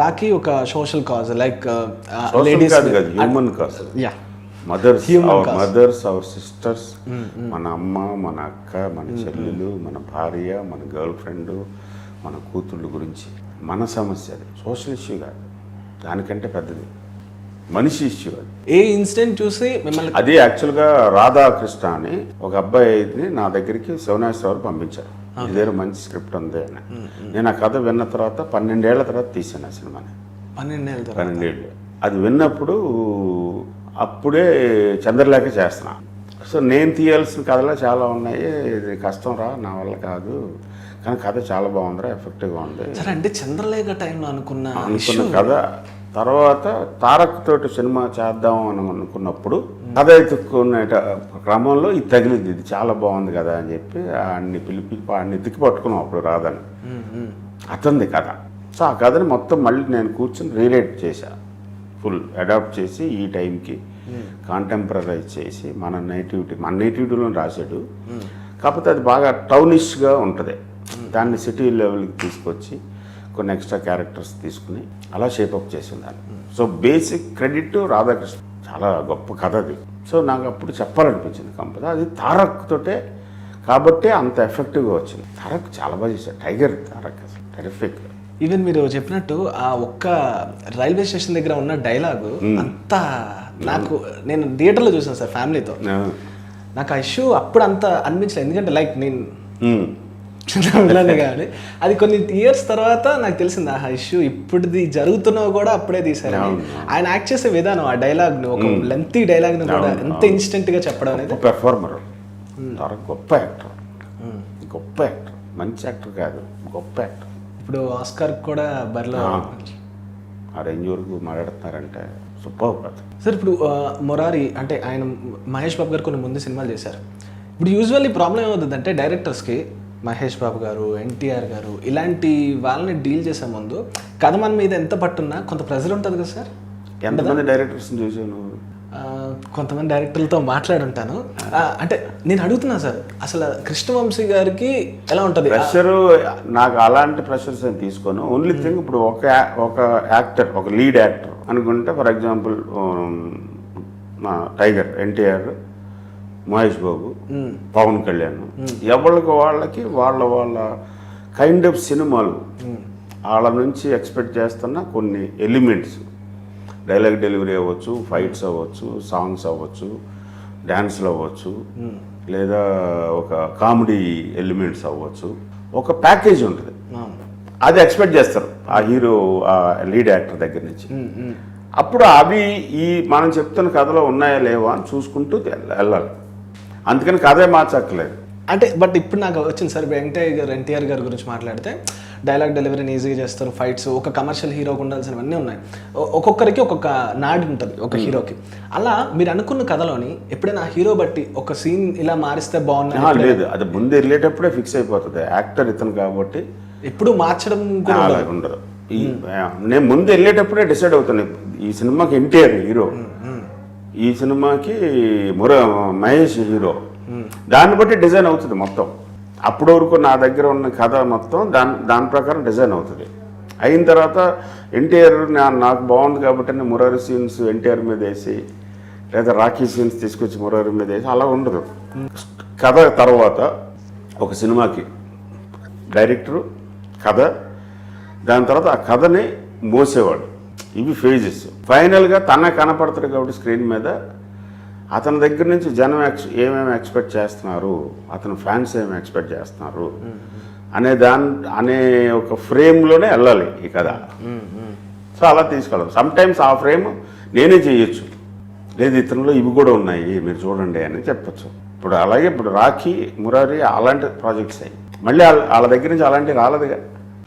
రాఖీ ఒక social cause like ladies human cause yeah mothers mothers our sisters మన అమ్మ మన అక్క మన mm, చెల్లెలు mm. మన భార్య మన గర్ల్ ఫ్రెండ్ మన కూతుళ్ళు గురించి మన సమస్య అది సోషల్ ఇష్యూ కాదు దానికంటే పెద్దది మనిషి ఇష్యూ అది ఏ ఇన్సిడెంట్ చూసి మిమ్మల్ని అది యాక్చువల్గా రాధాకృష్ణ అని ఒక అబ్బాయి నా దగ్గరికి శివనాశ్వరరావు పంపించారు ఇదేదో మంచి స్క్రిప్ట్ ఉంది అని నేను ఆ కథ విన్న తర్వాత పన్నెండేళ్ల తర్వాత తీసాను ఆ సినిమాని పన్నెండేళ్ళు పన్నెండేళ్ళు అది విన్నప్పుడు అప్పుడే చంద్రలేఖ చేస్తున్నా సో నేను తీయాల్సిన కథలు చాలా ఉన్నాయి ఇది కష్టం రా నా వల్ల కాదు కానీ కథ చాలా బాగుందిరా ఎఫెక్టివ్గా ఉంది సరే అంటే చంద్రలేఖ టైంలో అనుకున్న అనుకున్న కథ తర్వాత తారక్ తోటి సినిమా చేద్దాం అని అనుకున్నప్పుడు అదైతే క్రమంలో ఇది తగిలింది ఇది చాలా బాగుంది కదా అని చెప్పి ఆడిని పిలిపి ఆడిని ఎత్తికి పట్టుకున్నాం అప్పుడు రాదని అతంది కథ సో ఆ కథని మొత్తం మళ్ళీ నేను కూర్చొని రీరేట్ చేశా ఫుల్ అడాప్ట్ చేసి ఈ టైంకి కాంటెంపరైజ్ చేసి మన నేటివిటీ మన నేటివిటీలో రాశాడు కాకపోతే అది బాగా టౌనిష్గా ఉంటుంది దాన్ని సిటీ లెవెల్కి తీసుకొచ్చి కొన్ని ఎక్స్ట్రా క్యారెక్టర్స్ తీసుకుని అలా షేపప్ చేసిందాను సో బేసిక్ క్రెడిట్ రాధాకృష్ణ చాలా గొప్ప కథ అది సో నాకు అప్పుడు చెప్పాలనిపించింది కంపెనీ అది తారక్ తోటే కాబట్టి అంత ఎఫెక్టివ్గా వచ్చింది తారక్ చాలా బాగా చేశారు టైగర్ తారక్ అసలు టెరిఫిక్ ఈవెన్ మీరు చెప్పినట్టు ఆ ఒక్క రైల్వే స్టేషన్ దగ్గర ఉన్న డైలాగు hmm. అంతా hmm. నాకు నేను థియేటర్లో చూసాను సార్ ఫ్యామిలీతో నాకు ఆ ఇష్యూ అప్పుడు అంత అనిపించలేదు ఎందుకంటే లైక్ నేను hmm. చిన్నపిల్లని కానీ అది కొన్ని ఇయర్స్ తర్వాత నాకు తెలిసింది ఆ ఇష్యూ ఇప్పటిది జరుగుతున్నావు కూడా అప్పుడే తీసారు ఆయన యాక్ట్ చేసే విధానం ఆ డైలాగ్ ను ఒక లెంతీ డైలాగ్ ను కూడా ఎంత ఇన్స్టెంట్ గా చెప్పడం అనేది పెర్ఫార్మర్ గొప్ప యాక్టర్ గొప్ప యాక్టర్ మంచి యాక్టర్ కాదు గొప్ప యాక్టర్ ఇప్పుడు ఆస్కార్ కూడా బర్లో ఆ రేంజ్ వరకు మాట్లాడుతున్నారంటే సూపర్ సార్ ఇప్పుడు మొరారి అంటే ఆయన మహేష్ బాబు గారు కొన్ని ముందు సినిమాలు చేశారు ఇప్పుడు యూజువల్లీ ప్రాబ్లం ఏమవుతుందంటే డైరెక్టర్స్కి మహేష్ బాబు గారు ఎన్టీఆర్ గారు ఇలాంటి వాళ్ళని డీల్ చేసే ముందు కథ మన మీద ఎంత పట్టున్నా కొంత ప్రెజర్ ఉంటుంది కదా సార్ ఎంతమంది డైరెక్టర్స్ చూసాను కొంతమంది డైరెక్టర్లతో మాట్లాడుంటాను అంటే నేను అడుగుతున్నా సార్ అసలు కృష్ణవంశీ గారికి ఎలా ఉంటుంది ప్రెషర్ నాకు అలాంటి ప్రెషర్స్ నేను తీసుకోను ఓన్లీ థింగ్ ఇప్పుడు ఒక ఒక యాక్టర్ ఒక లీడ్ యాక్టర్ అనుకుంటే for example Tiger NTR Mahesh Babu Pawan Kalyan ఎవరికి వాళ్ళకి వాళ్ళ వాళ్ళ కైండ్ ఆఫ్ సినిమాలు వాళ్ళ నుంచి ఎక్స్పెక్ట్ చేస్తున్న కొన్ని ఎలిమెంట్స్ డైలాగ్ డెలివరీ అవ్వచ్చు ఫైట్స్ అవ్వచ్చు సాంగ్స్ అవ్వచ్చు డ్యాన్స్లు అవ్వచ్చు లేదా ఒక కామెడీ ఎలిమెంట్స్ అవ్వచ్చు ఒక ప్యాకేజ్ ఉంటుంది అది ఎక్స్పెక్ట్ చేస్తారు ఆ హీరో ఆ లీడ్ యాక్టర్ దగ్గర నుంచి అప్పుడు అవి ఈ మనం చెప్తున్న కథలో ఉన్నాయా లేవా అని చూసుకుంటూ వెళ్ళాలి అందుకని కథే మార్చక్కలేదు అంటే బట్ ఇప్పుడు నాకు వచ్చింది సార్ వెంకటయ్య గారు ఎన్టీఆర్ గారి గురించి మాట్లాడితే డైలాగ్ డెలివరీని ఈజీగా చేస్తారు ఫైట్స్ ఒక కమర్షియల్ హీరోకి ఉండాల్సినవన్నీ ఉన్నాయి ఒక్కొక్కరికి ఒక్కొక్క నాడు ఉంటుంది ఒక హీరోకి hmm. అలా మీరు అనుకున్న కథలోని ఎప్పుడైనా హీరో బట్టి ఒక సీన్ ఇలా మారిస్తే బాగున్నాయి లేదు అది ముందు వెళ్ళేటప్పుడే ఫిక్స్ అయిపోతుంది యాక్టర్ ఇతను కాబట్టి ఎప్పుడు మార్చడం ఉండదు hmm. నేను ముందు వెళ్ళేటప్పుడే డిసైడ్ అవుతాను ఈ సినిమాకి ఎన్టీఆర్ హీరో ఈ సినిమాకి ముర మహేష్ హీరో దాన్ని బట్టి డిజైన్ అవుతుంది మొత్తం అప్పటి వరకు నా దగ్గర ఉన్న కథ మొత్తం దాని దాని ప్రకారం డిజైన్ అవుతుంది అయిన తర్వాత ఎన్టీఆర్ నాకు బాగుంది కాబట్టి నేను మురారి సీన్స్ ఎన్టీఆర్ మీద వేసి లేదా రాఖీ సీన్స్ తీసుకొచ్చి మురారి మీద వేసి అలా ఉండదు కథ తర్వాత ఒక సినిమాకి డైరెక్టరు కథ దాని తర్వాత ఆ కథని మోసేవాడు ఇవి ఫేజెస్ ఫైనల్గా తన కనపడతాడు కాబట్టి స్క్రీన్ మీద అతని దగ్గర నుంచి జనం ఎక్స్ ఏమేమి ఎక్స్పెక్ట్ చేస్తున్నారు అతని ఫ్యాన్స్ ఏమి ఎక్స్పెక్ట్ చేస్తున్నారు అనే దాని అనే ఒక ఫ్రేమ్లోనే వెళ్ళాలి ఈ కథ సో అలా సమ్ టైమ్స్ ఆ ఫ్రేమ్ నేనే చేయొచ్చు లేదు ఇతరులో ఇవి కూడా ఉన్నాయి మీరు చూడండి అని చెప్పచ్చు ఇప్పుడు అలాగే ఇప్పుడు రాఖీ మురారి అలాంటి ప్రాజెక్ట్స్ అయ్యి మళ్ళీ వాళ్ళ దగ్గర నుంచి అలాంటివి రాలేదుగా